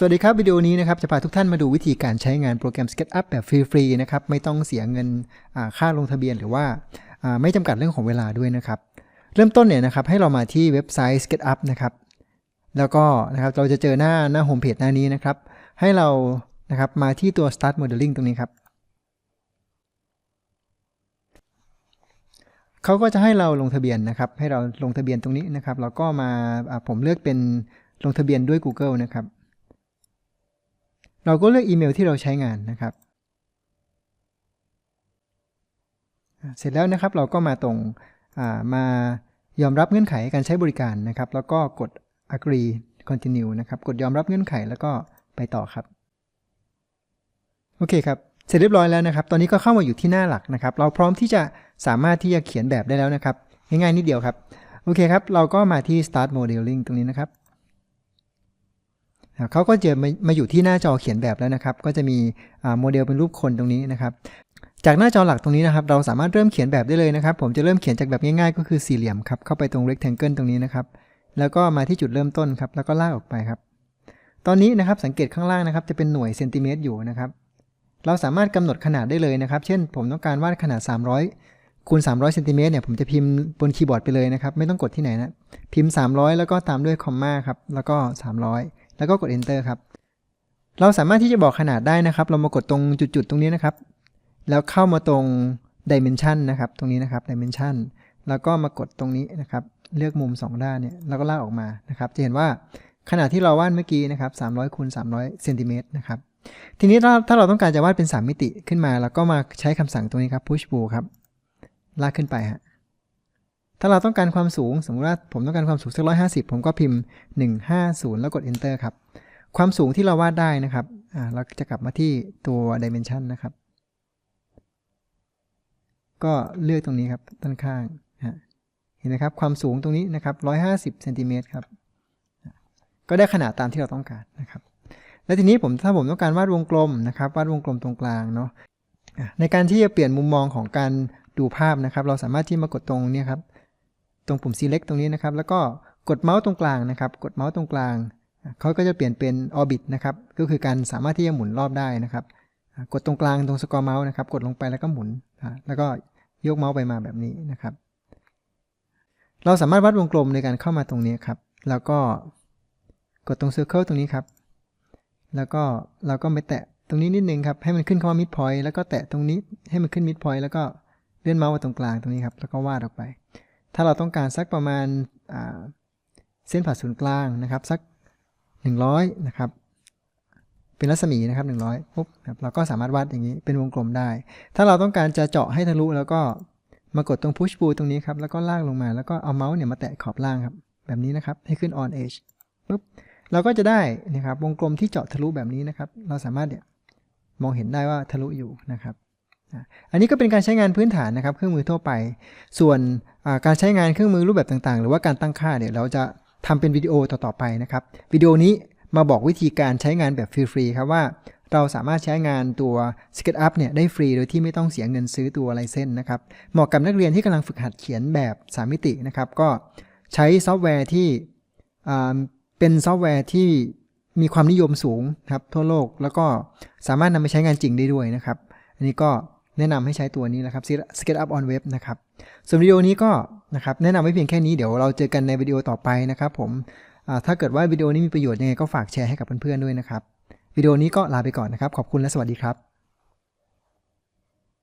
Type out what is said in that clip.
สวัสดีครับ วิดีโอนี้นะครับจะพาทุกท่านมาดูวิธีการใช้งานโปรแกรม SketchUp แบบฟรีๆนะครับไม่ต้องเสียเงินค่าลงทะเบียนหรือว่าไม่จำกัดเรื่องของเวลาด้วยนะครับ เริ่มต้นเนี่ยนะครับให้เรามาที่เว็บไซต์ SketchUp นะครับแล้วก็นะครับเราจะเจอหน้าหน้าโฮมเพจหน้านี้นะครับ ให้เรานะครับมาที่ตัว Start Modeling ตรงนี้ครับเขาก็จะให้เราลงทะเบียนนะครับ ให้เราลงทะเบียนตรงนี้นะครับแล้วก็มาผมเลือกเป็นลงทะเบียนด้วย Google นะครับ เราก็เลือกอีเมลที่เราใช้งานนะครับ เสร็จแล้วนะครับเราก็มาตรงมายอมรับเงื่อนไขการใช้บริการนะครับ แล้วก็กด agree continue นะครับ กดยอมรับเงื่อนไขแล้วก็ไปต่อครับ โอเคครับ เสร็จเรียบร้อยแล้วนะครับ ตอนนี้ก็เข้ามาอยู่ที่หน้าหลักนะครับ เราพร้อมที่จะสามารถที่จะเขียนแบบได้แล้วนะครับ ง่ายๆนิดเดียวครับ โอเคครับ เราก็มาที่ start modeling ตรงนี้นะครับ เขาก็จะมามาอยู่ที่หน้าจอเขียนแบบแล้วนะครับ ก็จะมีโมเดลเป็นรูปคนตรงนี้นะครับ จากหน้าจอหลักตรงนี้นะครับ เราสามารถเริ่มเขียนแบบได้เลยนะครับ ผมจะเริ่มเขียนจากแบบง่ายๆ ก็คือสี่เหลี่ยมครับ เข้าไปตรง rectangle ตรงนี้นะครับ แล้วก็มาที่จุดเริ่มต้นครับ แล้วก็ลากออกไปครับ ตอนนี้นะครับสังเกตข้างล่างนะครับ จะเป็นหน่วยเซนติเมตรอยู่นะครับ เราสามารถกำหนดขนาดได้เลยนะครับ เช่น ผมต้องการวาดขนาด 300คูณ300เซนติเมตรเนี่ย ผมจะพิมพ์บนคีย์บอร์ดไปเลยนะครับ ไม่ต้องกดที่ไหนนะ พิมพ์ 300 แล้วก็ตามด้วยคอมมาครับ แล้วก็ 300 แล้วก็กด enter ครับ เราสามารถที่จะบอกขนาดได้นะครับ เรามากดตรงจุดๆ ตรงนี้นะครับ แล้วเข้ามาตรง dimension นะครับ ตรงนี้นะครับ dimension แล้วก็มากดตรงนี้นะครับ เลือกมุม 2 ด้านเนี่ย แล้วก็ลากออกมานะครับ จะเห็นว่าขนาดที่เราวาดเมื่อกี้นะครับ 300คูณ300เซนติเมตรนะครับ ทีนี้ถ้าถ้าเราต้องการจะวาดเป็น 3 มิติขึ้นมาแล้วก็มาใช้คำสั่งตรงนี้ครับ push pull ครับ ลากขึ้นไปฮะ ถ้าเราต้องการความสูง สมมติว่าผมต้องการความสูงสักร้อยห้าสิบผมก็พิมพ์ 150 แล้วกด enter ครับ ความสูงที่เราวาดได้นะครับอ่าเราจะกลับมาที่ตัว dimension นะครับ ก็เลือกตรงนี้ครับด้านข้างเห็นไหมครับความสูงตรงนี้นะครับ 150เซนติเมตรครับก็ได้ขนาดตามที่เราต้องการนะครับ และทีนี้ผมถ้าผมต้องการวาดวงกลมนะครับวาดวงกลมตรงกลางเนาะในการที่จะเปลี่ยนมุมมองของการดูภาพนะครับ เราสามารถที่มากดตรงนี้ครับ ตรงปุ่ม select ตรงนี้นะครับ แล้วก็กดเมาส์ตรงกลางนะครับ กดเมาส์ตรงกลางเขาก็จะเปลี่ยนเป็น orbit นะครับ ก็คือการสามารถที่จะหมุนรอบได้นะครับ กดตรงกลางตรงสกอร์เมาส์นะครับ กดลงไปแล้วก็หมุน แล้วก็ยกเมาส์ไปมาแบบนี้นะครับ เราสามารถวาดวงกลมในการเข้ามาตรงนี้ครับ แล้วก็กดตรง circle ตรงนี้ครับ แล้วก็เราก็ไปแตะตรงนี้นิดนึงครับ ให้มันขึ้นคำว่า mid point แล้วก็แตะตรงนี้ให้มันขึ้น mid point แล้วก็เลื่อนเมาส์มาตรงกลางตรงนี้ครับ แล้วก็วาดออกไป ถ้าเราต้องการสักประมาณาเส้นผ่าศูนย์กลางนะครับสัก 100 นะครับเป็นรัศมีนะครับ100ปุ๊บครับเราก็สามารถวาดอย่างนี้เป็นวงกลมได้ ถ้าเราต้องการจะเจาะให้ทะลุแล้วก็มากดตรง push pull ตรงนี้ครับ แล้วก็ลากลงมาแล้วก็เอาเมาส์เนี่ยมาแตะขอบล่างครับ แบบนี้นะครับ ให้ขึ้น on edge ปุ๊บเราก็จะได้นะครับวงกลมที่เจาะทะลุแบบนี้นะครับ เราสามารถเนี่ยมองเห็นได้ว่าทะลุอยู่นะครับ อันนี้ก็เป็นการใช้งานพื้นฐานนะครับ เครื่องมือทั่วไป ส่วน การใช้งานเครื่องมือรูปแบบต่างๆ หรือว่าการตั้งค่าเดี๋ยเราจะทำเป็นวิดีโอต่อๆไปนะครับวิดีโอนี้มาบอกวิธีการใช้งานแบบฟรีๆครับว่าเราสามารถใช้งานตัว SketchUp เนี่ยได้ฟรีโดยที่ไม่ต้องเสียเงินซื้อตัวลายเส้นนะครับเหมาะกับนักเรียนที่กำลังฝึกหัดเขียนแบบ 3 มิตินะครับก็ใช้ซอฟต์แวร์ที่เป็นซอฟต์แวร์ที่มีความนิยมสูงครับทั่วโลก แล้วก็สามารถนำไปใช้งานจริงได้ด้วยนะครับ อันนี้ก็ แนะนำให้ใช้ตัวนี้นะครับ SketchUp on Web นะครับ ส่วนวิดีโอนี้ก็นะครับแนะนำไว้เพียงแค่นี้เดี๋ยวเราเจอกันในวิดีโอต่อไปนะครับผมถ้าเกิดว่าวิดีโอนี้มีประโยชน์ยังไงก็ฝากแชร์ให้กับเพื่อนๆด้วยนะครับ วิดีโอนี้ก็ลาไปก่อนนะครับ ขอบคุณและสวัสดีครับ